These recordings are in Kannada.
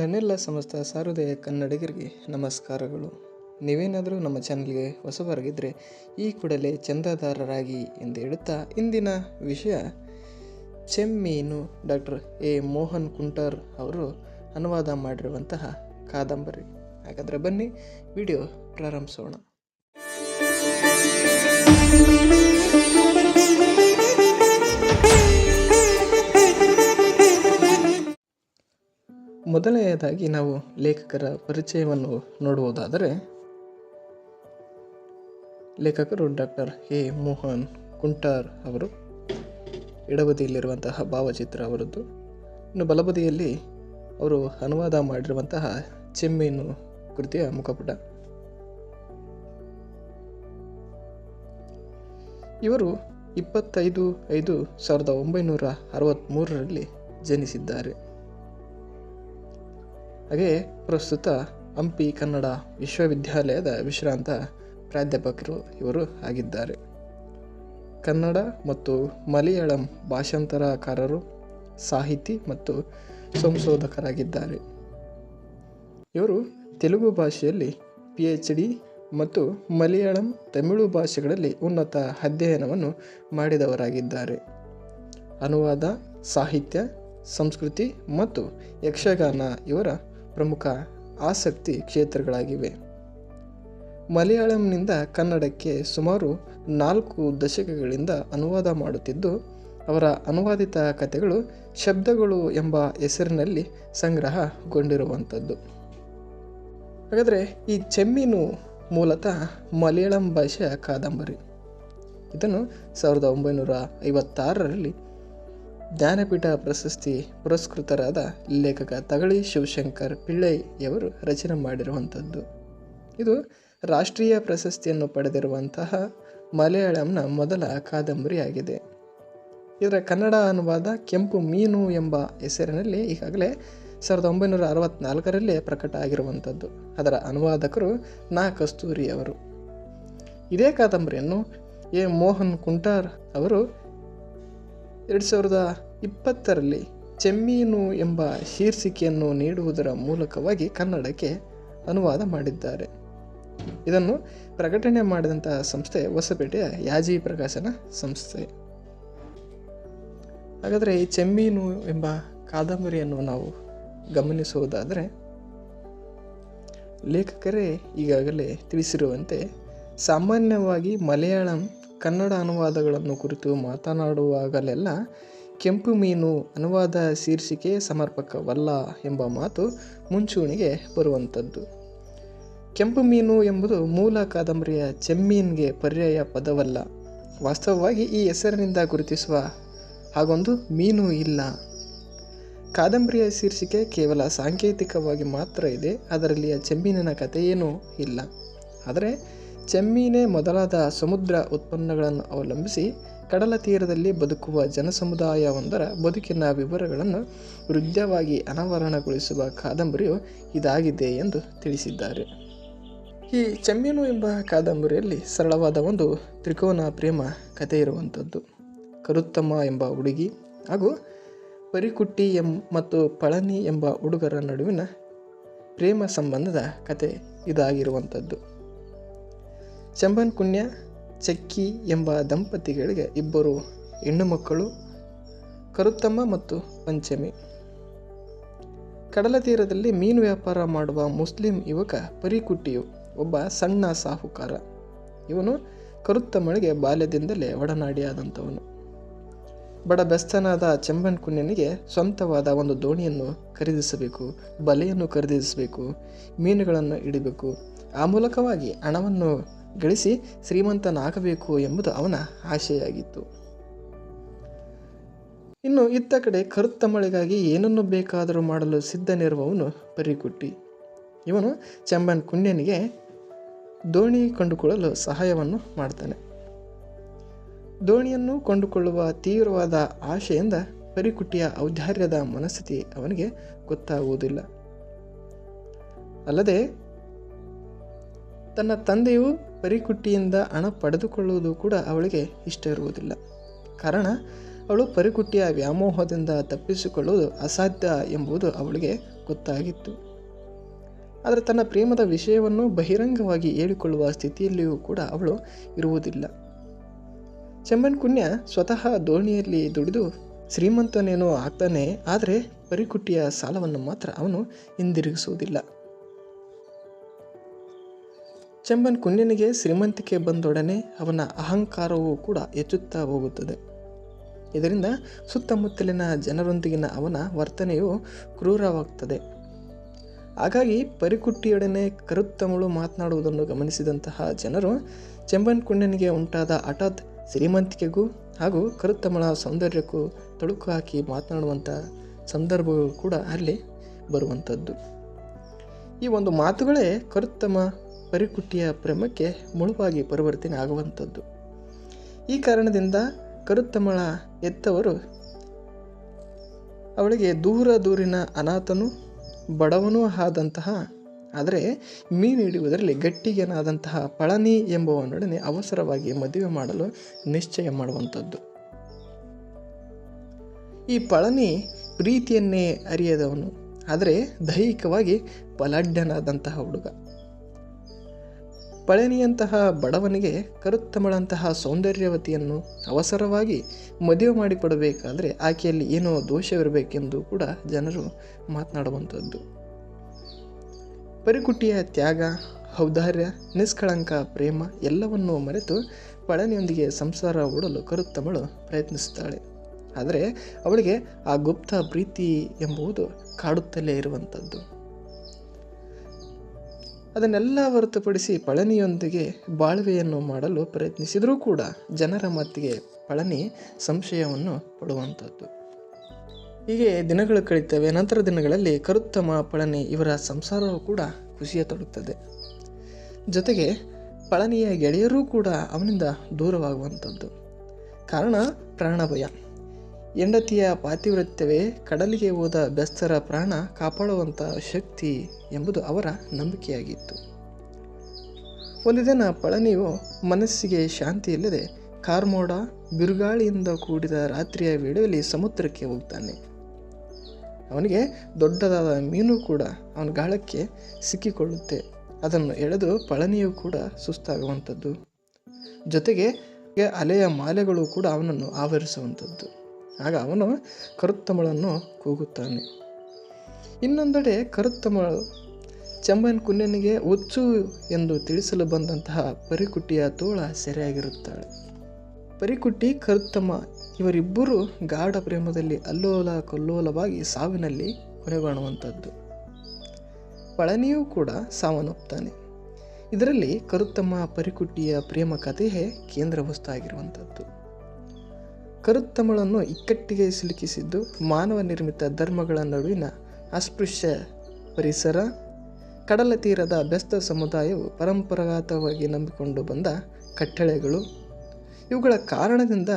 ನನ್ನೆಲ್ಲ ಸಮಸ್ತ ಸಾರುದಯ ಕನ್ನಡಿಗರಿಗೆ ನಮಸ್ಕಾರಗಳು. ನೀವೇನಾದರೂ ನಮ್ಮ ಚಾನಲ್ಗೆ ಹೊಸಬರಾಗಿದ್ದರೆ ಈ ಕೂಡಲೇ ಚಂದಾದಾರರಾಗಿ ಎಂದು ಹೇಳುತ್ತಾ ಇಂದಿನ ವಿಷಯ. Chemmeen doctor A. Mohan Kuntar ಅವರು ಅನುವಾದ ಮಾಡಿರುವಂತಹ ಕಾದಂಬರಿ. ಹಾಗಾದರೆ ಬನ್ನಿ, ವಿಡಿಯೋ ಪ್ರಾರಂಭಿಸೋಣ. ಮೊದಲನೆಯದಾಗಿ ನಾವು ಲೇಖಕರ ಪರಿಚಯವನ್ನು ನೋಡುವುದಾದರೆ ಲೇಖಕರು ಡಾಕ್ಟರ್ ಎ ಮೋಹನ್ ಕುಂಟಾರ್ ಅವರು, ಎಡಬದಿಯಲ್ಲಿರುವಂತಹ ಭಾವಚಿತ್ರ ಅವರದ್ದು. ಇನ್ನು ಬಲಬದಿಯಲ್ಲಿ ಅವರು ಅನುವಾದ ಮಾಡಿರುವಂತಹ ಚೆಮ್ಮೀನು ಕೃತಿಯ ಮುಖಪುಟ. ಇವರು ಇಪ್ಪತ್ತೈದು ಐದು ಸಾವಿರದ ಒಂಬೈನೂರ ಅರವತ್ತ್ಮೂರರಲ್ಲಿ ಜನಿಸಿದ್ದಾರೆ. ಹಾಗೆ ಪ್ರಸ್ತುತ ಹಂಪಿ ಕನ್ನಡ ವಿಶ್ವವಿದ್ಯಾಲಯದ ವಿಶ್ರಾಂತ ಪ್ರಾಧ್ಯಾಪಕರು ಇವರು ಆಗಿದ್ದಾರೆ. ಕನ್ನಡ ಮತ್ತು ಮಲಯಾಳಂ ಭಾಷಾಂತರಕಾರರು, ಸಾಹಿತಿ ಮತ್ತು ಸಂಶೋಧಕರಾಗಿದ್ದಾರೆ. ಇವರು ತೆಲುಗು ಭಾಷೆಯಲ್ಲಿ ಪಿ ಎಚ್ ಡಿ ಮತ್ತು ಮಲಯಾಳಂ ತಮಿಳು ಭಾಷೆಗಳಲ್ಲಿ ಉನ್ನತ ಅಧ್ಯಯನವನ್ನು ಮಾಡಿದವರಾಗಿದ್ದಾರೆ. ಅನುವಾದ, ಸಾಹಿತ್ಯ, ಸಂಸ್ಕೃತಿ ಮತ್ತು ಯಕ್ಷಗಾನ ಇವರ ಪ್ರಮುಖ ಆಸಕ್ತಿ ಕ್ಷೇತ್ರಗಳಾಗಿವೆ. ಮಲಯಾಳಂನಿಂದ ಕನ್ನಡಕ್ಕೆ ಸುಮಾರು ನಾಲ್ಕು ದಶಕಗಳಿಂದ ಅನುವಾದ ಮಾಡುತ್ತಿದ್ದು, ಅವರ ಅನುವಾದಿತ ಕಥೆಗಳು ಶಬ್ದಗಳು ಎಂಬ ಹೆಸರಿನಲ್ಲಿ ಸಂಗ್ರಹಗೊಂಡಿರುವಂಥದ್ದು ಹಾಗಾದರೆ ಈ ಚೆಮ್ಮೀನು ಮೂಲತಃ ಮಲಯಾಳಂ ಭಾಷೆಯ ಕಾದಂಬರಿ. ಇದನ್ನು ಸಾವಿರದ ಒಂಬೈನೂರ ಐವತ್ತಾರರಲ್ಲಿ ಜ್ಞಾನಪೀಠ ಪ್ರಶಸ್ತಿ ಪುರಸ್ಕೃತರಾದ ಲೇಖಕ ತಗಳಿ ಶಿವಶಂಕರ್ ಪಿಳ್ಳೈಯವರು ರಚನೆ ಮಾಡಿರುವಂಥದ್ದು. ಇದು ರಾಷ್ಟ್ರೀಯ ಪ್ರಶಸ್ತಿಯನ್ನು ಪಡೆದಿರುವಂತಹ ಮಲಯಾಳಂನ ಮೊದಲ ಕಾದಂಬರಿಯಾಗಿದೆ. ಇದರ ಕನ್ನಡ ಅನುವಾದ ಕೆಂಪು ಮೀನು ಎಂಬ ಹೆಸರಿನಲ್ಲಿ ಈಗಾಗಲೇ ಸಾವಿರದ ಒಂಬೈನೂರ ಅರವತ್ತ್ನಾಲ್ಕರಲ್ಲೇ ಪ್ರಕಟ ಆಗಿರುವಂಥದ್ದು. ಅದರ ಅನುವಾದಕರು ನಾ. ಕಸ್ತೂರಿ ಅವರು ಇದೇ ಕಾದಂಬರಿಯನ್ನು ಎ. ಮೋಹನ್ ಕುಂಟಾರ್ ಅವರು ಎರಡು ಸಾವಿರದ ಇಪ್ಪತ್ತರಲ್ಲಿ ಚೆಮ್ಮೀನು ಎಂಬ ಶೀರ್ಷಿಕೆಯನ್ನು ನೀಡುವುದರ ಮೂಲಕವಾಗಿ ಕನ್ನಡಕ್ಕೆ ಅನುವಾದ ಮಾಡಿದ್ದಾರೆ. ಇದನ್ನು ಪ್ರಕಟಣೆ ಮಾಡಿದಂತಹ ಸಂಸ್ಥೆ ಹೊಸಪೇಟೆಯ ಯಾಜಿ ಪ್ರಕಾಶನ ಸಂಸ್ಥೆ. ಹಾಗಾದರೆ ಈ ಚೆಮ್ಮೀನು ಎಂಬ ಕಾದಂಬರಿಯನ್ನು ನಾವು ಗಮನಿಸುವುದಾದರೆ, ಲೇಖಕರೇ ಈಗಾಗಲೇ ತಿಳಿಸಿರುವಂತೆ ಸಾಮಾನ್ಯವಾಗಿ ಮಲಯಾಳಂ ಕನ್ನಡ ಅನುವಾದಗಳನ್ನು ಕುರಿತು ಮಾತನಾಡುವಾಗಲೆಲ್ಲ ಕೆಂಪು ಮೀನು ಅನುವಾದ ಶೀರ್ಷಿಕೆ ಸಮರ್ಪಕವಲ್ಲ ಎಂಬ ಮಾತು ಮುಂಚೂಣಿಗೆ ಬರುವಂಥದ್ದು. ಕೆಂಪು ಮೀನು ಎಂಬುದು ಮೂಲ ಕಾದಂಬರಿಯ ಚೆಮ್ಮೀನ್ಗೆ ಪರ್ಯಾಯ ಪದವಲ್ಲ. ವಾಸ್ತವವಾಗಿ ಈ ಹೆಸರಿನಿಂದ ಗುರುತಿಸುವ ಹಾಗೊಂದು ಮೀನು ಇಲ್ಲ. ಕಾದಂಬರಿಯ ಶೀರ್ಷಿಕೆ ಕೇವಲ ಸಾಂಕೇತಿಕವಾಗಿ ಮಾತ್ರ ಇದೆ, ಅದರಲ್ಲಿಯ ಚೆಮ್ಮೀನಿನ ಕಥೆಯೇನೂ ಇಲ್ಲ. ಆದರೆ ಚೆಮ್ಮೀನೆ ಮೊದಲಾದ ಸಮುದ್ರ ಉತ್ಪನ್ನಗಳನ್ನು ಅವಲಂಬಿಸಿ ಕಡಲ ತೀರದಲ್ಲಿ ಬದುಕುವ ಜನಸಮುದಾಯವೊಂದರ ಬದುಕಿನ ವಿವರಗಳನ್ನು ವೃದ್ಧವಾಗಿ ಅನಾವರಣಗೊಳಿಸುವ ಕಾದಂಬರಿಯು ಇದಾಗಿದೆ ಎಂದು ತಿಳಿಸಿದ್ದಾರೆ. ಈ ಚೆಮ್ಮೀನು ಎಂಬ ಕಾದಂಬರಿಯಲ್ಲಿ ಸರಳವಾದ ಒಂದು ತ್ರಿಕೋನ ಪ್ರೇಮ ಕಥೆ ಇರುವಂಥದ್ದು. ಕರುತ್ತಮ್ಮ ಎಂಬ ಹುಡುಗಿ ಹಾಗೂ ಪರಿಕುಟ್ಟಿ ಎಂ ಮತ್ತು ಪಳನಿ ಎಂಬ ಹುಡುಗರ ನಡುವಿನ ಪ್ರೇಮ ಸಂಬಂಧದ ಕತೆ ಇದಾಗಿರುವಂಥದ್ದು. ಚಂಬನ್ ಕುಣ್ಯ ಚಕ್ಕಿ ಎಂಬ ದಂಪತಿಗಳಿಗೆ ಇಬ್ಬರು ಹೆಣ್ಣು ಮಕ್ಕಳು, ಕರುತ್ತಮ್ಮ ಮತ್ತು ಪಂಚಮಿ. ಕಡಲ ತೀರದಲ್ಲಿ ಮೀನು ವ್ಯಾಪಾರ ಮಾಡುವ ಮುಸ್ಲಿಂ ಯುವಕ ಪರಿಕುಟ್ಟಿಯು ಒಬ್ಬ ಸಣ್ಣ ಸಾಹುಕಾರ. ಇವನು ಕರುತ್ತಮ್ಮಳಿಗೆ ಬಾಲ್ಯದಿಂದಲೇ ಒಡನಾಡಿಯಾದಂಥವನು. ಬಡ ಬೆಸ್ತನಾದ ಚಂಬನ್ ಕುನ್ಯನಿಗೆ ಸ್ವಂತವಾದ ಒಂದು ದೋಣಿಯನ್ನು ಖರೀದಿಸಬೇಕು, ಬಲೆಯನ್ನು ಖರೀದಿಸಬೇಕು, ಮೀನುಗಳನ್ನು ಹಿಡಿಬೇಕು. ಆ ಮೂಲಕವಾಗಿ ಹಣವನ್ನು ಗಳಿಸಿ ಶ್ರೀಮಂತನಾಗಬೇಕು ಎಂಬುದು ಅವನ ಆಶೆಯಾಗಿತ್ತು. ಇನ್ನು ಇತ್ತ ಕಡೆ ಕರುತ್ತಮ್ಮಳಿಗಾಗಿ ಏನನ್ನು ಬೇಕಾದರೂ ಮಾಡಲು ಸಿದ್ಧನಿರುವವನು ಪರಿಕುಟ್ಟಿ. ಇವನು ಚಂಬನ್ ಕುಂಡ್ಯನಿಗೆ ದೋಣಿ ಕೊಂಡುಕೊಳ್ಳಲು ಸಹಾಯವನ್ನು ಮಾಡ್ತಾನೆ. ದೋಣಿಯನ್ನು ಕೊಂಡುಕೊಳ್ಳುವ ತೀವ್ರವಾದ ಆಶೆಯಿಂದ ಪರಿಕುಟ್ಟಿಯ ಔದಾರ್ಯದ ಮನಸ್ಥಿತಿ ಅವನಿಗೆ ಗೊತ್ತಾಗುವುದಿಲ್ಲ. ಅಲ್ಲದೆ ತನ್ನ ತಂದೆಯು ಪರಿಕುಟ್ಟಿಯಿಂದ ಹಣ ಪಡೆದುಕೊಳ್ಳುವುದು ಕೂಡ ಅವಳಿಗೆ ಇಷ್ಟ ಇರುವುದಿಲ್ಲ. ಕಾರಣ, ಅವಳು ಪರಿಕುಟ್ಟಿಯ ವ್ಯಾಮೋಹದಿಂದ ತಪ್ಪಿಸಿಕೊಳ್ಳುವುದು ಅಸಾಧ್ಯ ಎಂಬುದು ಅವಳಿಗೆ ಗೊತ್ತಾಗಿತ್ತು. ಆದರೆ ತನ್ನ ಪ್ರೇಮದ ವಿಷಯವನ್ನು ಬಹಿರಂಗವಾಗಿ ಹೇಳಿಕೊಳ್ಳುವ ಸ್ಥಿತಿಯಲ್ಲಿಯೂ ಕೂಡ ಅವಳು ಇರುವುದಿಲ್ಲ. ಚೆಮ್ಮನ್ ಕುಣ್ಯ ಸ್ವತಃ ದೋಣಿಯಲ್ಲಿ ದುಡಿದು, ಶ್ರೀಮಂತನೇನೋ ಆಗ್ತಾನೆ, ಆದರೆ ಪರಿಕುಟ್ಟಿಯ ಸಾಲವನ್ನು ಮಾತ್ರ ಅವನು ಹಿಂದಿರುಗಿಸುವುದಿಲ್ಲ. ಚೆಂಬನ್ ಕುನ್ಯನಿಗೆ ಶ್ರೀಮಂತಿಕೆ ಬಂದೊಡನೆ ಅವನ ಅಹಂಕಾರವೂ ಕೂಡ ಹೆಚ್ಚುತ್ತಾ ಹೋಗುತ್ತದೆ. ಇದರಿಂದ ಸುತ್ತಮುತ್ತಲಿನ ಜನರೊಂದಿಗಿನ ಅವನ ವರ್ತನೆಯು ಕ್ರೂರವಾಗ್ತದೆ. ಹಾಗಾಗಿ ಪರಿಕುಟ್ಟಿಯೊಡನೆ ಕರುತ್ತಮಳು ಮಾತನಾಡುವುದನ್ನು ಗಮನಿಸಿದಂತಹ ಜನರು ಚೆಂಬನ್ ಕುಂಡನಿಗೆ ಉಂಟಾದ ಹಠಾತ್ ಶ್ರೀಮಂತಿಕೆಗೂ ಹಾಗೂ ಕರುತ್ತಮಳ ಸೌಂದರ್ಯಕ್ಕೂ ತಳುಕು ಹಾಕಿ ಮಾತನಾಡುವಂಥ ಸಂದರ್ಭಗಳು ಕೂಡ ಅಲ್ಲಿ ಬರುವಂಥದ್ದು. ಈ ಒಂದು ಮಾತುಗಳೇ ಕರುತ್ತಮ ಪರಿಕುಟ್ಟಿಯ ಪ್ರೇಮಕ್ಕೆ ಮುಳುವಾಗಿ ಪರಿವರ್ತನೆ ಆಗುವಂಥದ್ದು. ಈ ಕಾರಣದಿಂದ ಕರುತ್ತಮಳ ಎತ್ತವರು ಅವಳಿಗೆ ದೂರ ದೂರಿನ ಅನಾಥನು ಬಡವನೂ ಆದಂತಹ, ಆದರೆ ಮೀನು ಹಿಡಿಯುವುದರಲ್ಲಿ ಗಟ್ಟಿಗೆನಾದಂತಹ ಪಳನಿ ಎಂಬುವನೊಡನೆ ಅವಸರವಾಗಿ ಮದುವೆ ಮಾಡಲು ನಿಶ್ಚಯ ಮಾಡುವಂಥದ್ದು. ಈ ಪಳನಿ ಪ್ರೀತಿಯನ್ನೇ ಅರಿಯದವನು, ಆದರೆ ದೈಹಿಕವಾಗಿ ಪಲಾಢ್ಯನಾದಂತಹ ಹುಡುಗ. ಪಳನಿಯಂತಹ ಬಡವನಿಗೆ ಕರುತ್ತಮಳಂತಹ ಸೌಂದರ್ಯವತಿಯನ್ನು ಅವಸರವಾಗಿ ಮದುವೆ ಮಾಡಿಕೊಡಬೇಕಾದರೆ ಆಕೆಯಲ್ಲಿ ಏನೋ ದೋಷವಿರಬೇಕೆಂದು ಕೂಡ ಜನರು ಮಾತನಾಡುವಂಥದ್ದು. ಪರಿಕುಟಿಯ ತ್ಯಾಗ, ಔದಾರ್ಯ, ನಿಷ್ಕಳಂಕ, ಪ್ರೇಮ ಎಲ್ಲವನ್ನೂ ಮರೆತು ಪಳನಿಯೊಂದಿಗೆ ಸಂಸಾರ ಓಡಲು ಕರುತ್ತಮಳು ಪ್ರಯತ್ನಿಸುತ್ತಾಳೆ. ಆದರೆ ಅವಳಿಗೆ ಆ ಗುಪ್ತ ಪ್ರೀತಿ ಎಂಬುವುದು ಕಾಡುತ್ತಲೇ ಇರುವಂಥದ್ದು. ಅದನ್ನೆಲ್ಲ ಹೊರತುಪಡಿಸಿ ಪಳನಿಯೊಂದಿಗೆ ಬಾಳ್ವೆಯನ್ನು ಮಾಡಲು ಪ್ರಯತ್ನಿಸಿದರೂ ಕೂಡ ಜನರ ಮತ್ತಿಗೆ ಪಳನಿ ಸಂಶಯವನ್ನು ಪಡುವಂಥದ್ದು. ಹೀಗೆ ದಿನಗಳು ಕಳೀತವೆ, ನಂತರ ದಿನಗಳಲ್ಲಿ ಕರುತ್ತಮ ಪಳನಿ ಇವರ ಸಂಸಾರವೂ ಕೂಡ ಖುಷಿಯ ತೊಡುತ್ತದೆ ಜೊತೆಗೆ ಪಳನಿಯ ಗೆಳೆಯರೂ ಕೂಡ ಅವನಿಂದ ದೂರವಾಗುವಂಥದ್ದು. ಕಾರಣ ಪ್ರಾಣಭಯ. ಹೆಂಡತಿಯ ಪಾತಿವ್ರತ್ಯವೇ ಕಡಲಿಗೆ ಹೋದ ಬೆಸ್ತರ ಪ್ರಾಣ ಕಾಪಾಡುವಂಥ ಶಕ್ತಿ ಎಂಬುದು ಅವರ ನಂಬಿಕೆಯಾಗಿತ್ತು. ಒಂದು ದಿನ ಪಳನಿಯು ಮನಸ್ಸಿಗೆ ಶಾಂತಿ ಇಲ್ಲದೆ ಕಾರ್ಮೋಡ ಬಿರುಗಾಳಿಯಿಂದ ಕೂಡಿದ ರಾತ್ರಿಯ ವೇಳೆಯಲ್ಲಿ ಸಮುದ್ರಕ್ಕೆ ಹೋಗ್ತಾನೆ. ಅವನಿಗೆ ದೊಡ್ಡದಾದ ಮೀನು ಕೂಡ ಅವನ ಗಾಳಕ್ಕೆ ಸಿಕ್ಕಿಕೊಳ್ಳುತ್ತೆ. ಅದನ್ನು ಎಳೆದು ಪಳನಿಯು ಕೂಡ ಸುಸ್ತಾಗುವಂಥದ್ದು. ಜೊತೆಗೆ ಅಲೆಯ ಮಾಲೆಗಳು ಕೂಡ ಅವನನ್ನು ಆವರಿಸುವಂಥದ್ದು. ಆಗ ಅವನು ಕರುತ್ತಮಳನ್ನು ಕೂಗುತ್ತಾನೆ. ಇನ್ನೊಂದೆಡೆ ಕರುತ್ತಮಳು ಚಂಬನ್ ಕುನ್ಯನಿಗೆ, ಹುಚ್ಚು ಎಂದು ತಿಳಿಸಲು ಬಂದಂತಹ ಪರಿಕುಟ್ಟಿಯ ತೋಳ ಸೆರೆಯಾಗಿರುತ್ತಾಳೆ. ಪರಿಕುಟ್ಟಿ, ಕರುತ್ತಮ್ಮ, ಇವರಿಬ್ಬರು ಗಾಢ ಪ್ರೇಮದಲ್ಲಿ ಅಲ್ಲೋಲ ಕಲ್ಲೋಲವಾಗಿ ಸಾವಿನಲ್ಲಿ ಕೊನೆಗಾಣುವಂಥದ್ದು ಪಳನಿಯೂ ಕೂಡ ಸಾವನ್ನಪ್ಪುತ್ತಾನೆ. ಇದರಲ್ಲಿ ಕರುತ್ತಮ್ಮ, ಪರಿಕುಟ್ಟಿಯ ಪ್ರೇಮ ಕಥೆಯೇ ಕೇಂದ್ರ ವಸ್ತು ಆಗಿರುವಂಥದ್ದು ಕರುತ್ತಮಳನ್ನು ಇಕ್ಕಟ್ಟಿಗೆ ಸಿಲುಕಿಸಿದ್ದು ಮಾನವ ನಿರ್ಮಿತ ಧರ್ಮಗಳ ನಡುವಿನ ಅಸ್ಪೃಶ್ಯ ಪರಿಸರ, ಕಡಲ ತೀರದ ಬೆಸ್ತ ಸಮುದಾಯವು ಪರಂಪರಾಗತವಾಗಿ ನಂಬಿಕೊಂಡು ಬಂದ ಕಟ್ಟಳೆಗಳು. ಇವುಗಳ ಕಾರಣದಿಂದ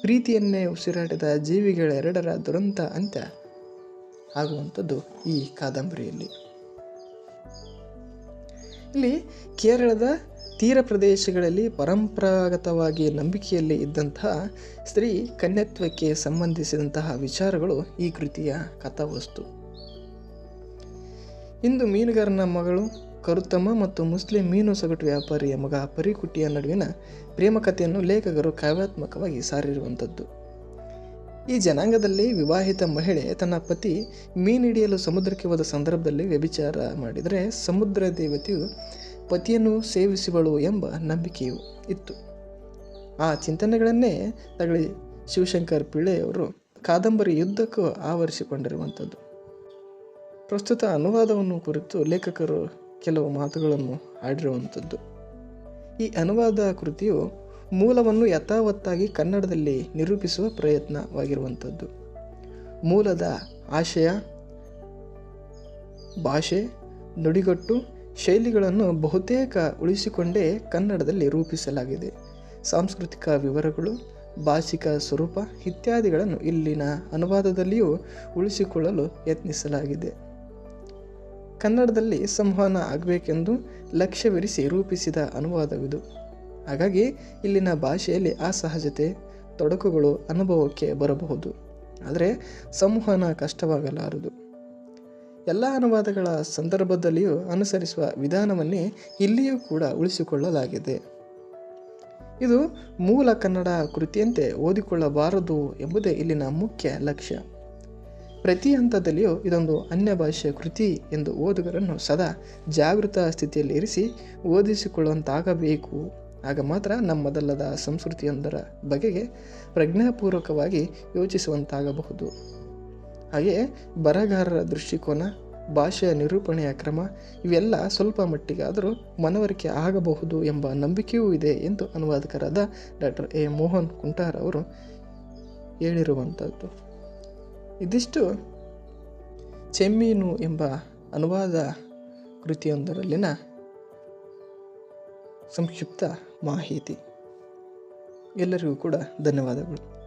ಪ್ರೀತಿಯನ್ನೇ ಉಸಿರಾಡಿದ ಜೀವಿಗಳೆರಡರ ದುರಂತ ಅಂತ್ಯ ಆಗುವಂಥದ್ದು ಈ ಕಾದಂಬರಿಯಲ್ಲಿ. ಇಲ್ಲಿ ಕೇರಳದ ತೀರ ಪ್ರದೇಶಗಳಲ್ಲಿ ಪರಂಪರಾಗತವಾಗಿ ನಂಬಿಕೆಯಲ್ಲಿ ಇದ್ದಂತಹ ಸ್ತ್ರೀ ಕನ್ಯತ್ವಕ್ಕೆ ಸಂಬಂಧಿಸಿದಂತಹ ವಿಚಾರಗಳು ಈ ಕೃತಿಯ ಕಥಾವಸ್ತು. ಇಂದು ಮೀನುಗಾರನ ಮಗಳು ಕರುತಮ್ಮ ಮತ್ತು ಮುಸ್ಲಿಂ ಮೀನು ಸಗಟು ವ್ಯಾಪಾರಿಯ ಮಗ ಪರಿಕುಟಿಯ ನಡುವಿನ ಪ್ರೇಮ ಕಥೆಯನ್ನು ಲೇಖಕರು ಕಾವ್ಯಾತ್ಮಕವಾಗಿ ಸಾರಿರುವಂಥದ್ದು. ಈ ಜನಾಂಗದಲ್ಲಿ ವಿವಾಹಿತ ಮಹಿಳೆ ತನ್ನ ಪತಿ ಮೀನಿಡಿಯಲು ಸಮುದ್ರಕ್ಕೆ ಹೋದ ಸಂದರ್ಭದಲ್ಲಿ ವ್ಯಭಿಚಾರ ಮಾಡಿದರೆ ಸಮುದ್ರ ದೇವತೆಯು ಪತಿಯನ್ನು ಸೇವಿಸುವಳು ಎಂಬ ನಂಬಿಕೆಯು ಇತ್ತು. ಆ ಚಿಂತನೆಗಳನ್ನೇ ತಗಳಿ ಶಿವಶಂಕರ್ ಪಿಳ್ಳೆಯವರು ಕಾದಂಬರಿ ಯುದ್ಧಕ್ಕೂ ಆವರಿಸಿಕೊಂಡಿರುವಂಥದ್ದು. ಪ್ರಸ್ತುತ ಅನುವಾದವನ್ನು ಕುರಿತು ಲೇಖಕರು ಕೆಲವು ಮಾತುಗಳನ್ನು ಆಡಿರುವಂಥದ್ದು ಈ ಅನುವಾದ ಕೃತಿಯು ಮೂಲವನ್ನು ಯಥಾವತ್ತಾಗಿ ಕನ್ನಡದಲ್ಲಿ ನಿರೂಪಿಸುವ ಪ್ರಯತ್ನವಾಗಿರುವಂಥದ್ದು. ಮೂಲದ ಆಶಯ, ಭಾಷೆ, ನುಡಿಗಟ್ಟು ಶೈಲಿಗಳನ್ನು ಬಹುತೇಕ ಉಳಿಸಿಕೊಂಡೇ ಕನ್ನಡದಲ್ಲಿ ರೂಪಿಸಲಾಗಿದೆ. ಸಾಂಸ್ಕೃತಿಕ ವಿವರಗಳು, ಭಾಷಿಕ ಸ್ವರೂಪ ಇತ್ಯಾದಿಗಳನ್ನು ಇಲ್ಲಿನ ಅನುವಾದದಲ್ಲಿಯೂ ಉಳಿಸಿಕೊಳ್ಳಲು ಯತ್ನಿಸಲಾಗಿದೆ. ಕನ್ನಡದಲ್ಲಿ ಸಂವಹನ ಆಗಬೇಕೆಂದು ಲಕ್ಷ್ಯವಿರಿಸಿ ರೂಪಿಸಿದ ಅನುವಾದವಿದು. ಹಾಗಾಗಿ ಇಲ್ಲಿನ ಭಾಷೆಯಲ್ಲಿ ಅಸಹಜತೆ, ತೊಡಕುಗಳು ಅನುಭವಕ್ಕೆ ಬರಬಹುದು. ಆದರೆ ಸಂವಹನ ಕಷ್ಟವಾಗಲಾರದು. ಎಲ್ಲ ಅನುವಾದಗಳ ಸಂದರ್ಭದಲ್ಲಿಯೂ ಅನುಸರಿಸುವ ವಿಧಾನವನ್ನೇ ಇಲ್ಲಿಯೂ ಕೂಡ ಉಳಿಸಿಕೊಳ್ಳಲಾಗಿದೆ. ಇದು ಮೂಲ ಕನ್ನಡ ಕೃತಿಯಂತೆ ಓದಿಕೊಳ್ಳಬಾರದು ಎಂಬುದೇ ಇಲ್ಲಿನ ಮುಖ್ಯ ಲಕ್ಷ್ಯ. ಪ್ರತಿ ಹಂತದಲ್ಲಿಯೂ ಇದೊಂದು ಅನ್ಯ ಭಾಷೆಯ ಕೃತಿ ಎಂದು ಓದುಗರನ್ನು ಸದಾ ಜಾಗೃತ ಸ್ಥಿತಿಯಲ್ಲಿ ಇರಿಸಿ ಓದಿಸಿಕೊಳ್ಳುವಂತಾಗಬೇಕು. ಆಗ ಮಾತ್ರ ನಮ್ಮದಲ್ಲದ ಸಂಸ್ಕೃತಿಯೊಂದರ ಬಗೆಗೆ ಪ್ರಜ್ಞಾಪೂರ್ವಕವಾಗಿ ಯೋಚಿಸುವಂತಾಗಬಹುದು. ಹಾಗೆಯೇ ಬರಹಗಾರರ ದೃಷ್ಟಿಕೋನ, ಭಾಷೆಯ ನಿರೂಪಣೆಯ ಕ್ರಮ ಇವೆಲ್ಲ ಸ್ವಲ್ಪ ಮಟ್ಟಿಗಾದರೂ ಮನವರಿಕೆ ಆಗಬಹುದು ಎಂಬ ನಂಬಿಕೆಯೂ ಇದೆ ಎಂದು ಅನುವಾದಕರಾದ ಡಾಕ್ಟರ್ ಎ. ಮೋಹನ್ ಕುಂಟಾರ್ ಅವರು ಹೇಳಿರುವಂಥದ್ದು. ಇದಿಷ್ಟು ಚೆಮ್ಮೀನು ಎಂಬ ಅನುವಾದ ಕೃತಿಯೊಂದರಲ್ಲಿನ ಸಂಕ್ಷಿಪ್ತ ಮಾಹಿತಿ. ಎಲ್ಲರಿಗೂ ಕೂಡ ಧನ್ಯವಾದಗಳು.